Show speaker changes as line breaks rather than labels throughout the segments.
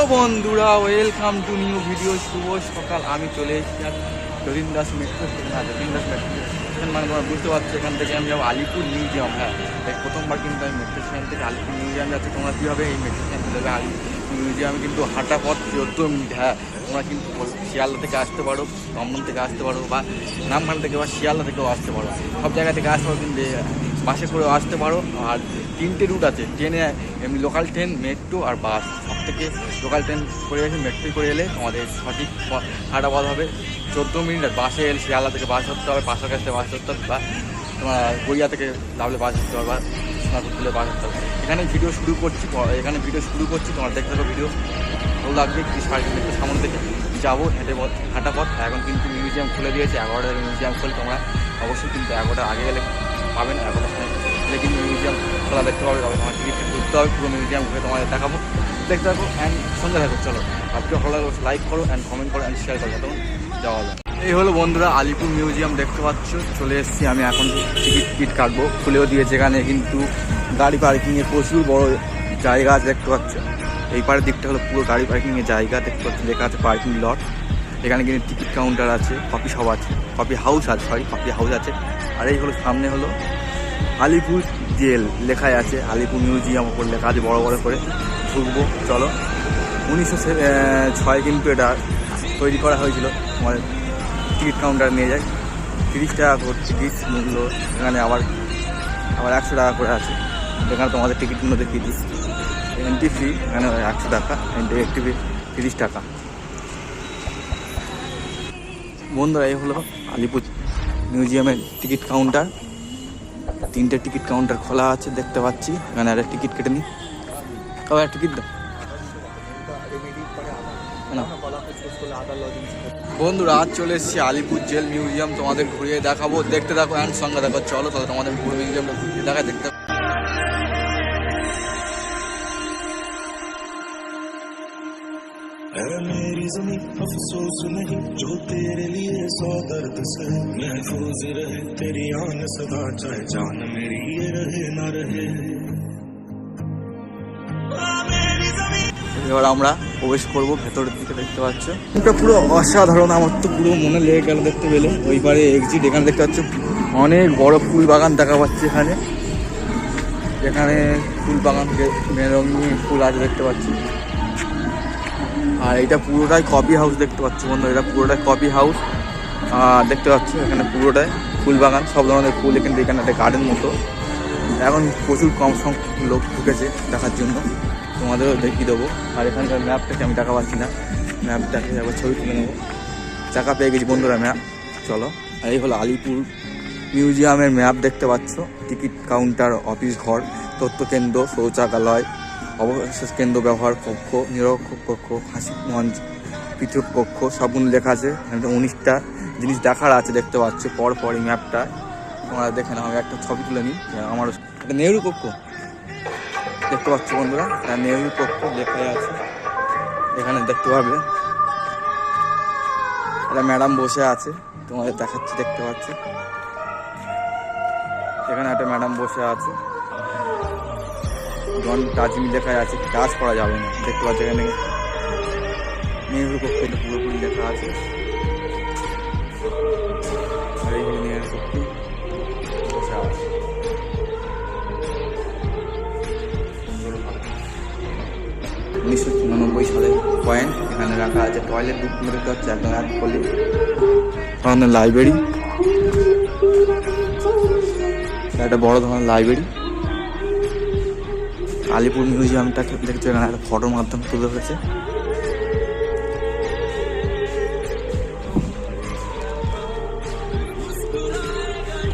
Hello বন্ধুরা welcome to new video শুভ সকাল। আমি চলে এসেছি আর Jatin Das metro station Jatin Das metro station মানে তোমরা বুঝতে পারছ, এখান থেকে আমি যাব আলিপুর মিউজিয়াম হ্যাঁ। এই প্রথমবার কিন্তু আমি মেট্রো স্টেশন থেকে আলিপুর মিউজিয়াম যাচ্ছি। তোমরা কীভাবে এই মেট্রো স্টেশন যাবে? আলিপুর মিউজিয়ামে কিন্তু হাঁটা পথ চোদ্দ মিনিট হ্যাঁ। তোমরা কিন্তু শিয়ালদা থেকে আসতে পারো, দমদম থেকে আসতে পারো বা নামখান থেকে বা শিয়ালদা থেকেও আসতে পারো। সব জায়গা থেকে আসতে পারো, কিন্তু বাসে করেও আসতে পারো। আর তিনটে রুট আছে, ট্রেনে, এমনি লোকাল ট্রেন মেট্রো আর বাস থেকে লোকাল ট্রেন করে গেছে মেট্রো করে এলে তোমাদের সঠিক হাঁটা পথ হবে। চোদ্দ মিনিট বাসে এলে শিয়ালদা থেকে বাস ধরতে হবে, পাশের কাছ থেকে বাস ধরতে হবে বা তোমার গড়িয়া থেকে লাভলে বাস ধরতে হবে বা সোনাপুর থেকে বাস ধরতে হবে। এখানে ভিডিও শুরু করছি এখানে ভিডিও শুরু করছি, তোমার দেখতে থাকো ভিডিও ভালো লাগবে কি সাড়ে তিনটে সামনে থেকে যাব, হেঁটে পথ, হাঁটা পথ। এখন কিন্তু মিউজিয়াম খুলে দিয়েছে এগারোটার মিউজিয়াম খুলে তোমরা অবশ্যই কিন্তু এগারোটার আগে গেলে পাবেন এগারোটার সময় কিন্তু মিউজিয়াম খোলা দেখতে পাবে, তবে তোমার টিকিট ঘুরতে হবে, পুরো মিউজিয়াম ঘুরে তোমাদের দেখাবো। দেখতে থাকো অ্যান্ড সঙ্গে থাকো, চলো। আজকে ভালো লাগল লাইক করো অ্যান্ড কমেন্ট করো অ্যান্ড শেয়ার করো তখন যাওয়া যায়। এই হলো বন্ধুরা আলিপুর মিউজিয়াম দেখতে পাচ্ছ? চলে এসেছি আমি এখন, টিকিট টিকিট কাটবো। খুলেও দিয়েছে এখানে কিন্তু গাড়ি পার্কিংয়ে প্রচুর বড় জায়গা আছে, দেখতে পাচ্ছ? এই পাড়ের দিকটা হলো পুরো গাড়ি পার্কিংয়ের জায়গা, দেখতে পাচ্ছি? লেখা আছে পার্কিং লট এখানে কিন্তু টিকিট কাউন্টার আছে কফি শপ আছে কফি হাউস আছে সরি কফি হাউস আছে। আর এই হলো সামনে হলো আলিপুর জেল লেখাই আছে, আলিপুর মিউজিয়াম ওপর লেখা আছে, বড় বড় করে। ঢুকবো, চলো। উনিশশো ছয় কিন্তু এটা তৈরি করা হয়েছিল। আমার টিকিট কাউন্টার নিয়ে যায় তিরিশ টাকা করে টিকিট মূল্য, এখানে আবার আবার একশো টাকা করে আছে। এখানে তোমাদের টিকিটগুলো দেখিয়ে দিই। এন্ট্রি ফি এখানে একশো টাকা। এন্ট্রি একটি ফি তিরিশ টাকা। বন্ধুরা, এই হলো আলিপুর মিউজিয়ামের টিকিট কাউন্টার। তিনটে টিকিট কাউন্টার খোলা আছে, দেখতে পাচ্ছি। এখানে একটা টিকিট কেটে নিই। কবে টিকিট দাও না। বন্ধুরা আজ চলে এসেছি আলিপুর জেল মিউজিয়াম তোমাদের ঘুরিয়ে দেখাবো দেখতে দেখো অ্যান্ড সঙ্গে দেখো চলো তাহলে তোমাদের পুরো মিউজিয়ামটা ঘুরিয়ে দেখা দেখতে
है मेरी जमी अफसोस नहीं जो तेरे लिए सौ दर्द से महफूज रहे तेरी आन सदा चाहे जान मेरी ये रहे ना रहे
এবার আমরা প্রবেশ করব, ভেতরের দিকে দেখতে পাচ্ছ। এটা পুরো অসাধারণ, আমার তো পুরো মনে লেগে গেল দেখতে পেলে। ওই পারে এক্সিট এখানে দেখতে পাচ্ছ, অনেক বড় ফুল বাগান দেখা পাচ্ছে এখানে। এখানে ফুল বাগান থেকে রঙিন ফুল আছে দেখতে পাচ্ছি। আর এটা পুরোটাই কফি হাউস দেখতে পাচ্ছ বন্ধু, এটা পুরোটাই কফি হাউস আর দেখতে পাচ্ছ এখানে পুরোটাই ফুল বাগান, সব ধরনের ফুল এখানে এখানে একটা গার্ডেন মতো। এখন প্রচুর কম সংখ্যক লোক ঢুকেছে দেখার জন্য। তোমাদেরও দেখিয়ে দেবো। আর এখানকার ম্যাপটাকে আমি টাকা পাচ্ছি না। ম্যাপটাকে আবার ছবি তুলে নেব। টাকা পেয়ে গেছি বন্ধুরা ম্যাপ চলো। আর এই হলো আলিপুর মিউজিয়ামের ম্যাপ দেখতে পাচ্ছ। টিকিট কাউন্টার, অফিস ঘর তথ্য কেন্দ্র শৌচাগালয়, অবশেষ কেন্দ্র ব্যবহার কক্ষ, নিরক্ষক কক্ষ হাসি মঞ্চ পৃথক কক্ষ সবগুলো লেখা আছে। উনিশটা জিনিস দেখার আছে দেখতে পাচ্ছ। পর পর এই ম্যাপটা তোমরা দেখে নাও, আমি একটা ছবি তুলে নিই। আমার নেহরু কক্ষ। দেখতে পাচ্ছ বন্ধুরা, এটা নেহরু কক্ষ লেখাই আছে, এখানে দেখতে পাবে একটা ম্যাডাম বসে আছে, তোমাদের দেখাচ্ছি, দেখতে পাচ্ছ। এখানে একটা ম্যাডাম বসে আছে। জন টাচমি লেখা আছে টাচ করা যাবে না, দেখতে পাচ্ছ এখানে। নেহরু এটা পুরোপুরি লেখা আছে। আর এই উনিশশো চুরানব্বই সালে পয়েন্ট, এখানে রাখা আছে টয়লেট বুকগুলো দেখতে হচ্ছে একদম এক করলে ধরনের লাইব্রেরি। একটা বড় ধরনের লাইব্রেরি। আলিপুর মিউজিয়ামটাকে দেখছ? এখানে একটা ফটোর মাধ্যমে তুলে ধরেছে।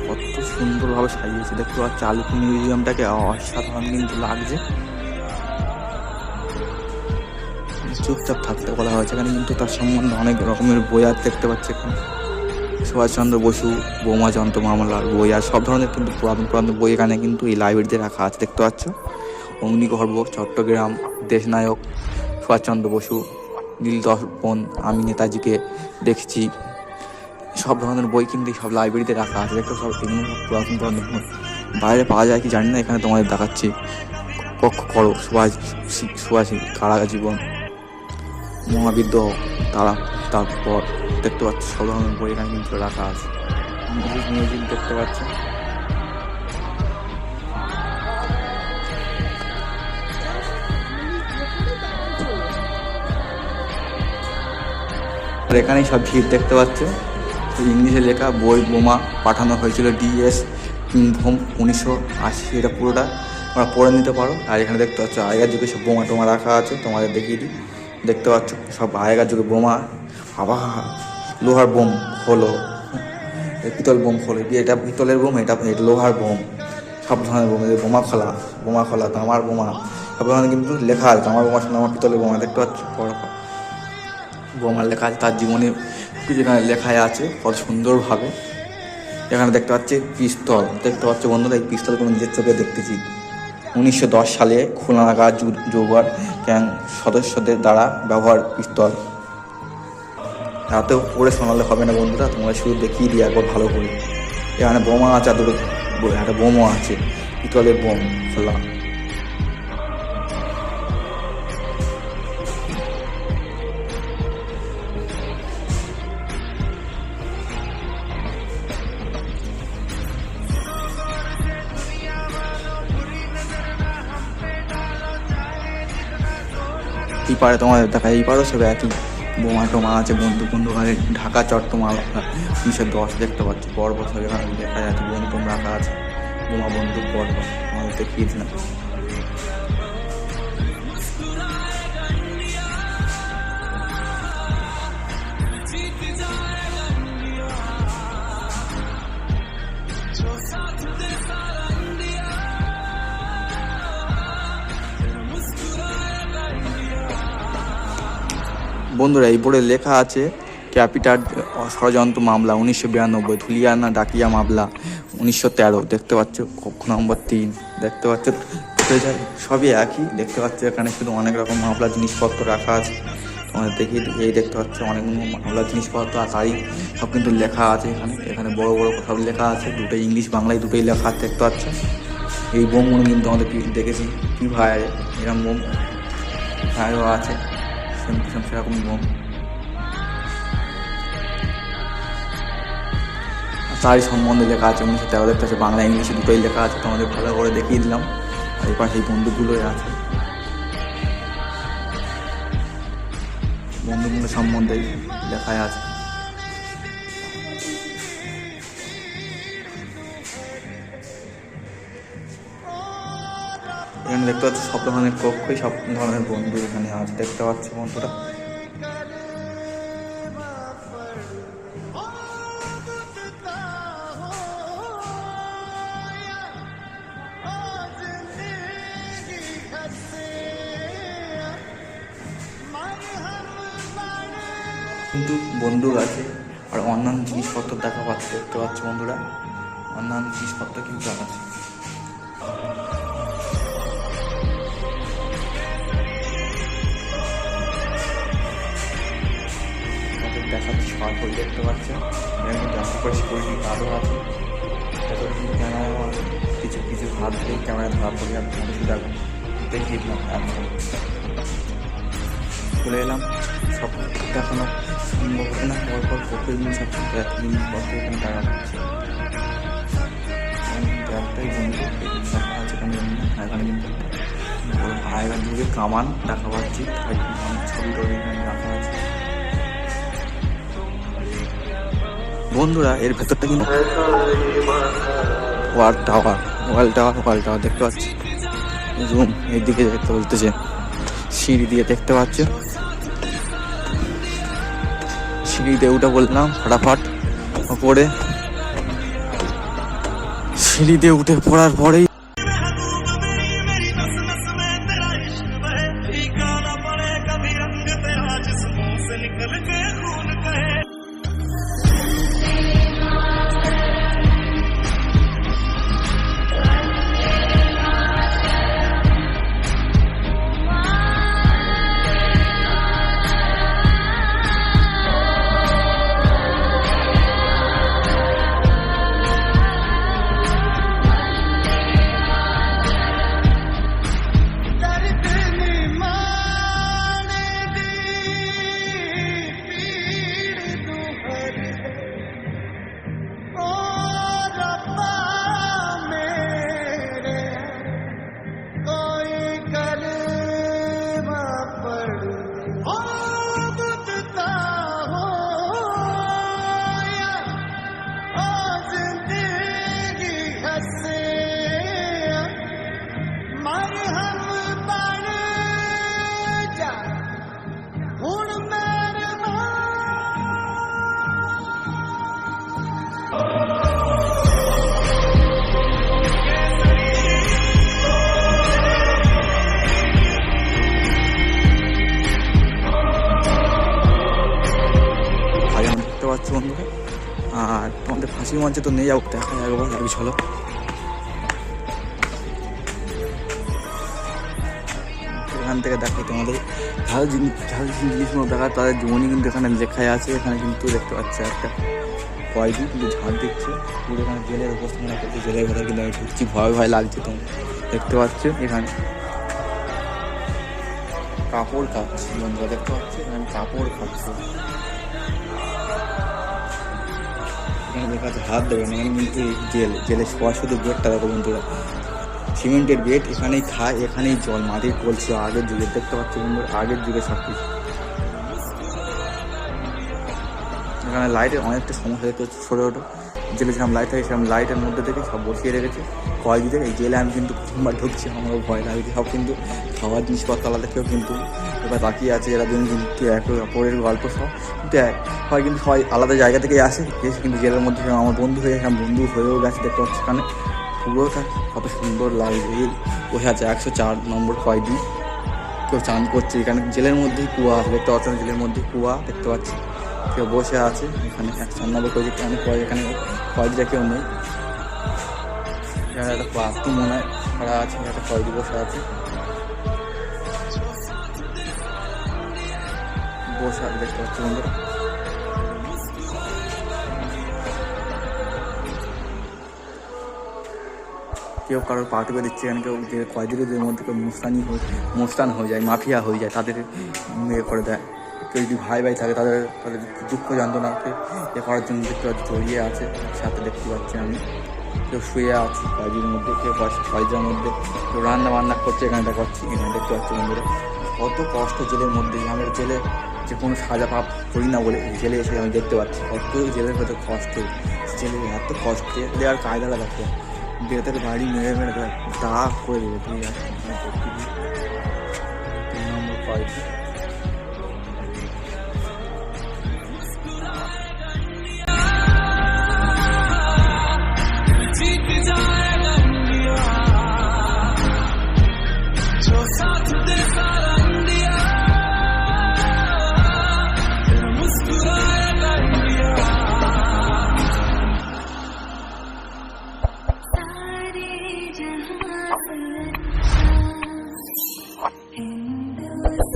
কত সুন্দরভাবে সাজিয়েছে। দেখতে পাচ্ছি, আলিপুর মিউজিয়ামটাকে অসাধারণ কিন্তু লাগছে। চুপচাপ থাকতে বলা হয়েছে। এখানে কিন্তু তার সম্বন্ধে অনেক রকমের বই আর দেখতে পাচ্ছি এখানে। সুভাষচন্দ্র বসু বোমা যন্ত্র মামলার বই আর সব ধরনের কিন্তু পুরাতন পুরাতন বই এখানে কিন্তু এই লাইব্রেরিতে রাখা আছে, দেখতে পাচ্ছ? অগ্নিগর্ভ, চট্টগ্রাম, দেশনায়ক, সুভাষচন্দ্র বসু, নীল দর্পণ, আমি নেতাজিকে দেখছি। সব ধরনের বই কিন্তু সব লাইব্রেরিতে রাখা আছে, দেখতে সব এগুলো সব পুরাতন পুরাতন বই। বাইরে পাওয়া যায় কি জানি না, এখানে তোমাদের দেখাচ্ছি। কক্ষ করো, সুভাষ সুভাষ কারা জীবন। মহাবিদ্রোহ তারা তারপর দেখতে পাচ্ছি সব ধরনের বই এখানে কিন্তু রাখা আছে। মিউজিক মিউজিক দেখতে পাচ্ছি। আর এখানেই সব ভিড় দেখতে পাচ্ছে। ইংলিশে লেখা বই বোমা পাঠানো হয়েছিল ডিএস কিংভোম উনিশশো আশি, এটা পুরোটা তোমরা পড়ে নিতে পারো। আর এখানে দেখতে পাচ্ছ আগের যুগে সব বোমা টোমা রাখা আছে, তোমাদের দেখিয়ে দিই। দেখতে পাচ্ছ, সব আগেকার যুগে বোমা আবার লোহার বোম হলো পিতল বোম হলো এটা পিতলের বোম, এটা লোহার বোম, সব ধরনের বোম বোমা খোলা বোমা খোলা, তামার বোমা, সব ধরনের কিন্তু লেখা আছে, তামার বোমা আমার পিতলের বোমা, দেখতে পাচ্ছ? বড় বোমার লেখা আছে, তার জীবনে এখানে লেখায় আছে, কত সুন্দরভাবে। এখানে দেখতে পাচ্ছি পিস্তল, দেখতে পাচ্ছ বন্ধুরা, এই পিস্তল কোনো নিজের চোখে দেখতেছি। উনিশশো দশ সালে খোলা খুলনাগা যৌবার গ্যাং সদস্যদের দ্বারা ব্যবহার পিস্তল রাতেও পড়ে শোনালে হবে না বন্ধুরা তোমরা শুধু দেখিয়ে দিই একবার ভালো করে। এখানে বোমা আছে আর একটা বোমও আছে, পিতলের বোম, খোলা। এই পাড়ে তোমাদের দেখা এই পাড়ও সব একই। বোমা টোমা আছে, বন্ধু বন্ধু মানে ঢাকা চট্টমা উনিশশো দশ দেখতে পাচ্ছি পর্ব সব এখানে দেখা যাচ্ছে, বন্ধু রাখা আছে। বোমা বন্ধু পর্ব তোমাদের দেখিয়েছিলাম। বন্ধুরা, এই বোর্ডে লেখা আছে, ক্যাপিটাল ষড়যন্ত্র মামলা উনিশশো বিরানব্বই, ধুলিয়ানা ডাকিয়া মামলা উনিশশো তেরো, দেখতে পাচ্ছ, কক্ষ নম্বর তিন, দেখতে পাচ্ছ সবই একই, দেখতে পাচ্ছ, এখানে শুধু অনেক রকম মামলা জিনিসপত্র রাখা আছে, তোমাদের দেখি এই দেখতে পাচ্ছ অনেকগুলো মামলার জিনিসপত্র, আর তারই সব কিন্তু লেখা আছে এখানে এখানে বড় বড় সব লেখা আছে, দুটোই ইংলিশ, বাংলায় দুটোই লেখা দেখতে পাচ্ছ। এই বোমগুলো কিন্তু আমাদের দেখেছি, কি ভাই এরকম বোম, ভাইও আছে। সেম সেম সেরকম বোম তারই সম্বন্ধে লেখা আছে উনিশশো তেরো দেখতে আছে বাংলা ইংলিশে দুটোই লেখা আছে তোমাদের ভালো করে দেখিয়ে দিলাম আর এই পাশে বন্ধুগুলোই আছে বন্ধুগুলো সম্বন্ধে লেখাই আছে এখানে দেখতে পাচ্ছি সব ধরনের কক্ষই, সব ধরনের বন্ধু এখানে আছে, দেখতে পাচ্ছি বন্ধুরা। কিন্তু বন্দুক আছে, আর অন্যান্য জিনিসপত্র দেখা পাচ্ছে, দেখতে পাচ্ছ বন্ধুরা। অন্যান্য জিনিসপত্র কিন্তু আছে। তাদের দেখাচ্ছি সরকার দেখতে এখানে কিন্তু করে সিকিউরিটি গার্ডও আছে ভেতরে কিন্তু ক্যামেরাও আছে কিছু কিছু হাত দিয়ে ক্যামেরা ধরা পড়ে তোমাদের শুধু দেখিয়ে দিলাম চলে এলাম। সব দেখানো সম্ভব না। পর পর প্রতিদিন সব এত জিনিসপত্র এখানে টাকা পাচ্ছে একটাই বন্ধু আছে এখানে কিন্তু আগেকার যুগে কামান দেখা পাচ্ছি। ছবি টবি এখানে রাখা আছে। বন্ধুরা, এর ভেতরটা কিন্তু war tower, wall tower wall tower দেখতে পাচ্ছি। জুম, এদিকে দেখতে বলতেছে সিঁড়ি দিয়ে দেখতে পাচ্ছ। সিঁড়িতে উঠে বললাম, ফাটাফাট ওপরে। দিয়ে উঠে পড়ার পরেই বন্ধুরা। আর তোমাদের ফাঁসি মঞ্চে তো নিয়ে যাব দেখা একবার আগে চলো এখান থেকে দেখো তোমাদের ভালো জিনিস ভালো জিনিসগুলো দেখা তাদের জীবনী কিন্তু এখানে লেখাই আছে, এখানে কিন্তু দেখতে পাচ্ছি একটা কয়েদি, কিন্তু ঝাড় দিচ্ছে। পুরো এখানে জেলের উপস্থাপনা করছে জেলের ভেতরে কিন্তু আমি ঢুকছি, ভয় ভয় লাগছে তো। দেখতে পাচ্ছ এখানে। কাপড় কাচ্ছি বন্ধুরা, দেখতে পাচ্ছি? এখানে কাপড় কাচ্ছি এখানে কাছে হাত দেবেন এখানে কিন্তু জেল, জেলে শোয়া শুধু বেডটা দেখো বন্ধুরা। সিমেন্টের বেড, এখানেই খায়, এখানেই জল, মাটির কলসি, আগের যুগে, দেখতে পাচ্ছি বন্ধুরা, আগের যুগে সব কিছু। এখানে লাইটের অনেকটা সমস্যা দেখতে হচ্ছে ছোটো ছোটো জেলে যেরকম লাইট থাকে সেরকম লাইটের মধ্যে থেকে সব বসিয়ে রেখেছে। কয়েকদিন এই জেলে আমি কিন্তু প্রথমবার ঢুকছি, আমারও ভয় লাগছে। সব কিন্তু খাওয়ার জিনিসপত্র আলাদা, কেউ কিন্তু এবার বাকি আছে, এরা দুজন কিন্তু এক অপরের গল্প সব। কিন্তু এক, হয় কিন্তু সবাই আলাদা জায়গা থেকে আসে এসে কিন্তু জেলের মধ্যে আমার বন্ধু হয়ে গেছে বন্ধু হয়েও গেছে, দেখতে পাচ্ছি এখানে। পুরোটা কত সুন্দর লাগছে। বসে আছে একশো চার নম্বর কয়েদি কেউ চান করছে, এখানে জেলের মধ্যেই কুয়া আছে দেখতে পাচ্ছেন জেলের মধ্যেই কুয়া, দেখতে পাচ্ছি। কেউ বসে আছে, এখানে এক চার নম্বর কয়েদি এখানে কয় এখানে কয়েদিটা কেউ নেই। এখানে একটা পাত্র মনে হয় খাড়া আছে একটা কয়েদি বসে আছে। বসে আছে, দেখতে পাচ্ছি বন্ধুরা। কেউ কারোর পা টিপে দিচ্ছে, এখানে কেউ যে কয়েদিদের মধ্যে কেউ মুস্তানি হয়ে মুস্তান হয়ে যায়, মাফিয়া হয়ে যায়, তাদের ইয়ে করে দেয়। কেউ যদি ভাই ভাই থাকে তাদের তাদের দুঃখ যন্ত্রণাকে এ করার জন্য দেখতে পাচ্ছি জড়িয়ে আছে সাথে দেখতে পাচ্ছি আমি কেউ শুয়ে আছে কয়েদির মধ্যে কেউ কয়েদির মধ্যে কেউ রান্না বান্না করছে এখানে দেখা পাচ্ছি এখানে দেখতে পাচ্ছি বন্ধুরা কত কষ্ট জেলের মধ্যে আমি জেলে যে কোনো সাজা পাপ করি না বলে জেলে এসে আমি দেখতে পাচ্ছি কত জেলের ভেতর কষ্ট জেলে এত কষ্ট দেওয়ার কায়দা লাগাচ্ছে বেতার বাড়ি মেরে মেরে দাগ করে দেবে তিন নম্বর কয়েদি
was